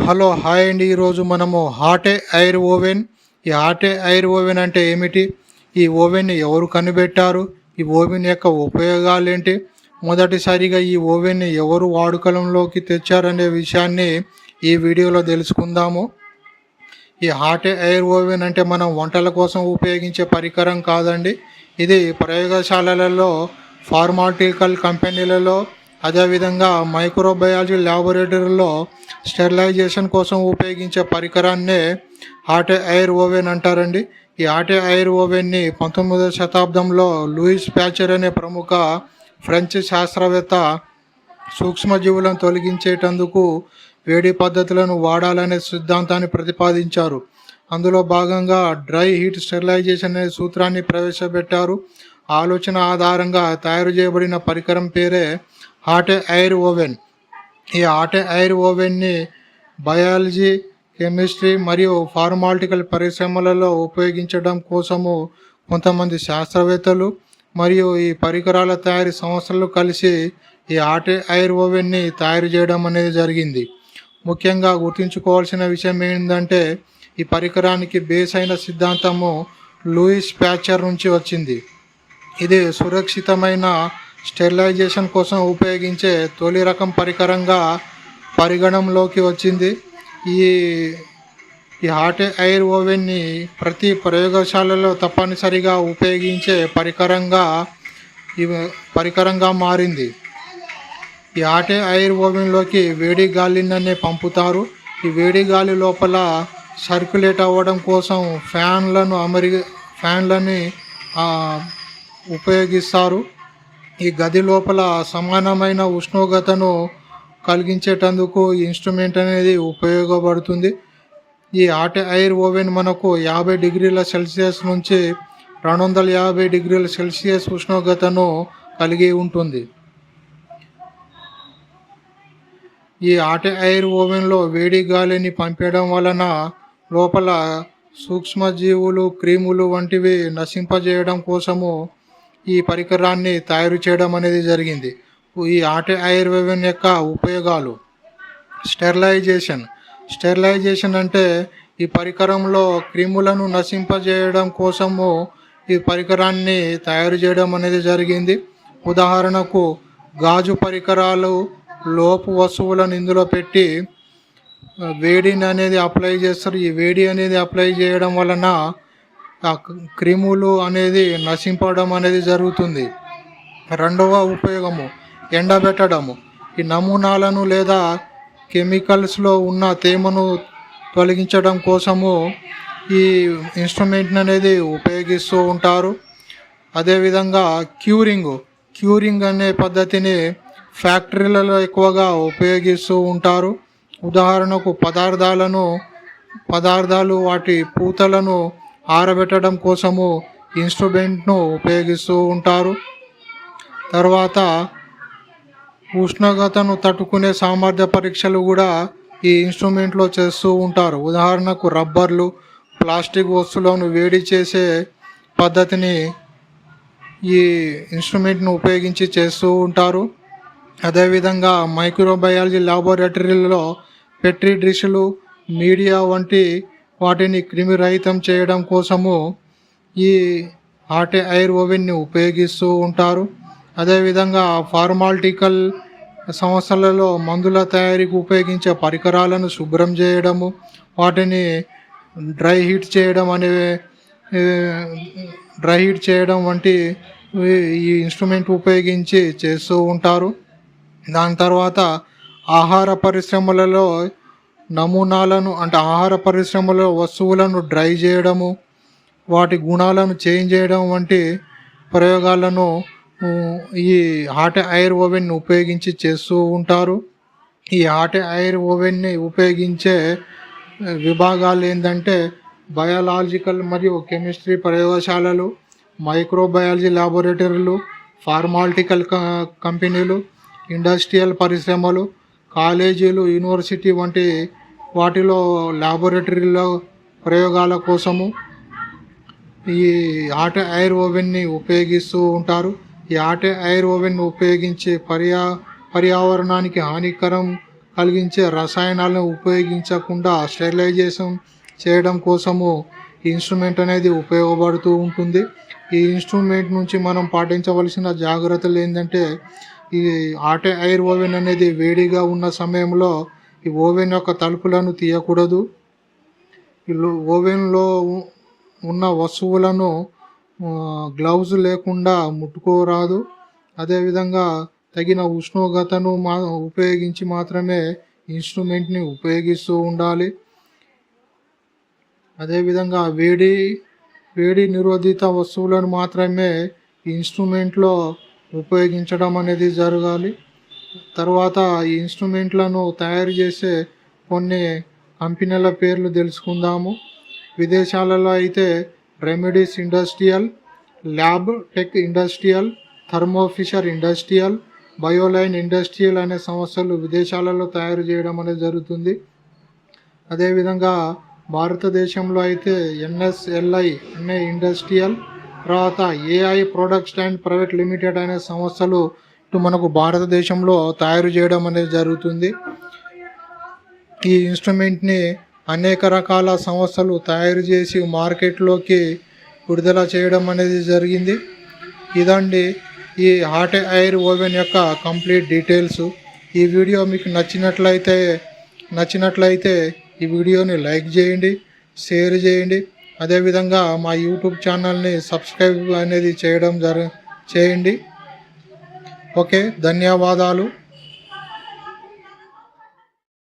Hello hi అండి. ఈరోజు మనము హాటే ఐర్ ఓవెన్. ఈ హాటే ఐర్ ఓవెన్ అంటే ఏమిటి? ఈ ఓవెన్ని ఎవరు కనిపెట్టారు? ఈ ఓవెన్ యొక్క ఉపయోగాలు ఏంటి మొదటిసారిగా ఈ ఓవెన్ని ఎవరు వాడుకలంలోకి తెచ్చారనే విషయాన్ని ఈ వీడియోలో తెలుసుకుందాము. ఈ హాటే ఎయిర్ ఓవెన్ అంటే మనం వంటల కోసం ఉపయోగించే పరికరం కాదండి. ఇది ప్రయోగశాలలలో ఫార్మాటికల్ కంపెనీలలో అదేవిధంగా మైక్రోబయాలజీ ల్యాబొరేటరీలో స్టెరిలైజేషన్ కోసం ఉపయోగించే పరికరాన్నే ఆటే ఐర్ ఓవెన్ అంటారండి. ఈ ఆటే ఐర్ ఓవెన్ని పంతొమ్మిదవ శతాబ్దంలో లూయిస్ ప్యాచర్ అనే ప్రముఖ ఫ్రెంచ్ శాస్త్రవేత్త సూక్ష్మజీవులను తొలగించేటందుకు వేడి పద్ధతులను వాడాలనే సిద్ధాంతాన్ని ప్రతిపాదించారు. అందులో భాగంగా డ్రై హీట్ స్టెరిలైజేషన్ అనే సూత్రాన్ని ప్రవేశపెట్టారు. ఆలోచన ఆధారంగా తయారు చేయబడిన పరికరం పేరే హాట్ ఎయిర్ ఓవెన్. ఈ హాట్ ఎయిర్ ఓవెన్ని బయాలజీ కెమిస్ట్రీ మరియు ఫార్మాలిటికల్ పరిశ్రమలలో ఉపయోగించడం కోసము కొంతమంది శాస్త్రవేత్తలు మరియు ఈ పరికరాల తయారీ సంస్థలు కలిసి ఈ ఆట ఎయిర్ ఓవెన్ని తయారు చేయడం అనేది జరిగింది. ముఖ్యంగా గుర్తుంచుకోవాల్సిన విషయం ఏంటంటే ఈ పరికరానికి బేస్ అయిన సిద్ధాంతము లూయిస్ ప్యాచర్ నుంచి వచ్చింది. ఇది సురక్షితమైన స్టెరిలైజేషన్ కోసం ఉపయోగించే తొలి రకం పరికరంగా పరిగణంలోకి వచ్చింది. ఈ ఈ హాట్ ఎయిర్ ఓవెన్ని ప్రతి ప్రయోగశాలలో తప్పనిసరిగా ఉపయోగించే పరికరంగా పరికరంగా మారింది. ఈ హాట్ ఎయిర్ ఓవెన్లోకి వేడి గాలిననే పంపుతారు. ఈ వేడి గాలి లోపల సర్క్యులేట్ అవ్వడం కోసం ఫ్యాన్లను అమరి ఫ్యాన్లని ఉపయోగిస్తారు. ఈ గది లోపల సమానమైన ఉష్ణోగ్రతను కలిగించేటందుకు ఇన్స్ట్రుమెంట్ అనేది ఉపయోగపడుతుంది. ఈ ఆట ఎయిర్ ఓవెన్ మనకు యాభై డిగ్రీల సెల్సియస్ నుంచి రెండు వందల యాభై డిగ్రీల సెల్సియస్ ఉష్ణోగ్రతను కలిగి ఉంటుంది. ఈ ఆట ఎయిర్ ఓవెన్లో వేడి గాలిని పంపేయడం వలన లోపల సూక్ష్మజీవులు క్రీములు వంటివి నశింపజేయడం కోసము ఈ పరికరాన్ని తయారు చేయడం అనేది జరిగింది. ఈ ఆట ఆయుర్వేదం యొక్క ఉపయోగాలు. స్టెరిలైజేషన్. స్టెరిలైజేషన్ అంటే ఈ పరికరంలో క్రిములను నశింపజేయడం కోసము ఈ పరికరాన్ని తయారు చేయడం అనేది జరిగింది. ఉదాహరణకు గాజు పరికరాలు లోపు వస్తువులను ఇందులో పెట్టి వేడిని అనేది అప్లై చేస్తారు. ఈ వేడి అనేది అప్లై చేయడం వలన క్రిములు అనేది నశింపడం అనేది జరుగుతుంది. రెండవ ఉపయోగము ఎండబెట్టడము. ఈ నమూనాలను లేదా కెమికల్స్లో ఉన్న తేమను తొలగించడం కోసము ఈ ఇన్స్ట్రుమెంట్ అనేది ఉపయోగిస్తూ ఉంటారు. అదేవిధంగా క్యూరింగ్ క్యూరింగ్ అనే పద్ధతిని ఫ్యాక్టరీలలో ఎక్కువగా ఉపయోగిస్తూ ఉంటారు. ఉదాహరణకు పదార్థాలను పదార్థాలు వాటి పూతలను ఆరబెట్టడం కోసము ఇన్స్ట్రుమెంట్ను ఉపయోగిస్తూ ఉంటారు. తర్వాత ఉష్ణోగ్రతను తట్టుకునే సామర్థ్య పరీక్షలు కూడా ఈ ఇన్స్ట్రుమెంట్లో చేస్తూ ఉంటారు. ఉదాహరణకు రబ్బర్లు ప్లాస్టిక్ వస్తువులను వేడి చేసే పద్ధతిని ఈ ఇన్స్ట్రుమెంట్ను ఉపయోగించి చేస్తూ ఉంటారు. అదేవిధంగా మైక్రోబయాలజీ లాబొరేటరీలలో పెట్రీ డిష్లు మీడియా వంటి వాటిని క్రిమిరహితం చేయడం కోసము ఈ హాట్ ఎయిర్ ఓవెన్ని ఉపయోగిస్తూ ఉంటారు. అదేవిధంగా ఫార్మాలిటికల్ సంస్థలలో మందుల తయారీకి ఉపయోగించే పరికరాలను శుభ్రం చేయడము వాటిని డ్రై హీట్ చేయడం అనే డ్రై హీట్ చేయడం వంటి ఈ ఇన్స్ట్రుమెంట్ ఉపయోగించి చేస్తూ ఉంటారు. దాని తర్వాత ఆహార పరిశ్రమలలో నమూనాలను అంటే ఆహార పరిశ్రమలో వస్తువులను డ్రై చేయడము వాటి గుణాలను చేంజ్ చేయడం వంటి ప్రయోగాలను ఈ హాట్ ఐర్ ఓవెన్ ఉపయోగించి చేస్తూ ఉంటారు. ఈ హాట్ ఐర్ ఓవెన్ని ఉపయోగించే విభాగాలు ఏంటంటే బయాలజికల్ మరియు కెమిస్ట్రీ ప్రయోగశాలలు మైక్రోబయాలజీ ల్యాబొరేటరీలు ఫార్మాలిటికల్ క- కంపెనీలు ఇండస్ట్రియల్ పరిశ్రమలు కాలేజీలు యూనివర్సిటీ వంటి వాటిలో ల్యాబొరేటరీలో ప్రయోగాల కోసము ఈ ఆట ఎయిర్ ఓవెన్ని ఉపయోగిస్తూ ఉంటారు. ఈ ఆట ఎయిర్ ఓవెన్ ఉపయోగించే పర్యా పర్యావరణానికి హానికరం కలిగించే రసాయనాలను ఉపయోగించకుండా స్టెరిలైజేషన్ చేయడం కోసము ఇన్స్ట్రుమెంట్ అనేది ఉపయోగపడుతూ ఉంటుంది. ఈ ఇన్స్ట్రుమెంట్ నుంచి మనం పాటించవలసిన జాగ్రత్తలు ఏంటంటే ఈ ఆటే ఐర్ ఓవెన్ అనేది వేడిగా ఉన్న సమయంలో ఈ ఓవెన్ యొక్క తలుపులను తీయకూడదు. ఓవెన్లో ఉన్న వస్తువులను గ్లౌజ్ లేకుండా ముట్టుకోరాదు. అదేవిధంగా తగిన ఉష్ణోగ్రతను మా ఉపయోగించి మాత్రమే ఇన్స్ట్రుమెంట్ని ఉపయోగిస్తూ ఉండాలి. అదేవిధంగా వేడి వేడి నిరోధిత వస్తువులను మాత్రమే ఇన్స్ట్రుమెంట్లో ఉపయోగించడం అనేది జరగాలి. తర్వాత ఈ ఇన్స్ట్రుమెంట్లను తయారు చేసే కొన్ని కంపెనీల పేర్లు తెలుసుకుందాము. విదేశాలలో అయితే remedies industrial lab tech industrial Thermo Fisher industrial Bioline industrial అనే సంస్థలు విదేశాలలో తయారు చేయడం అనేది జరుగుతుంది. అదేవిధంగా భారతదేశంలో అయితే ఎన్ఎస్ఎల్ఐ అనే ఇండస్ట్రియల్ తర్వాత AI products and private limited అనే సంస్థలు మనకు భారతదేశంలో తయారు చేయడం అనేది జరుగుతుంది. ఈ ఇన్స్ట్రుమెంట్ని అనేక రకాల సంస్థలు తయారు చేసి మార్కెట్లోకి విడుదల చేయడం అనేది జరిగింది. ఇదండి ఈ హాట్ ఎయిర్ ఓవెన్ యొక్క కంప్లీట్ డీటెయిల్స్. ఈ వీడియో మీకు నచ్చినట్లయితే నచ్చినట్లయితే ఈ వీడియోని లైక్ చేయండి షేర్ చేయండి. అదేవిధంగా మా యూట్యూబ్ ఛానల్ని సబ్స్క్రైబ్ అనేది చేయడం జర చేయండి. ఓకే ధన్యవాదాలు.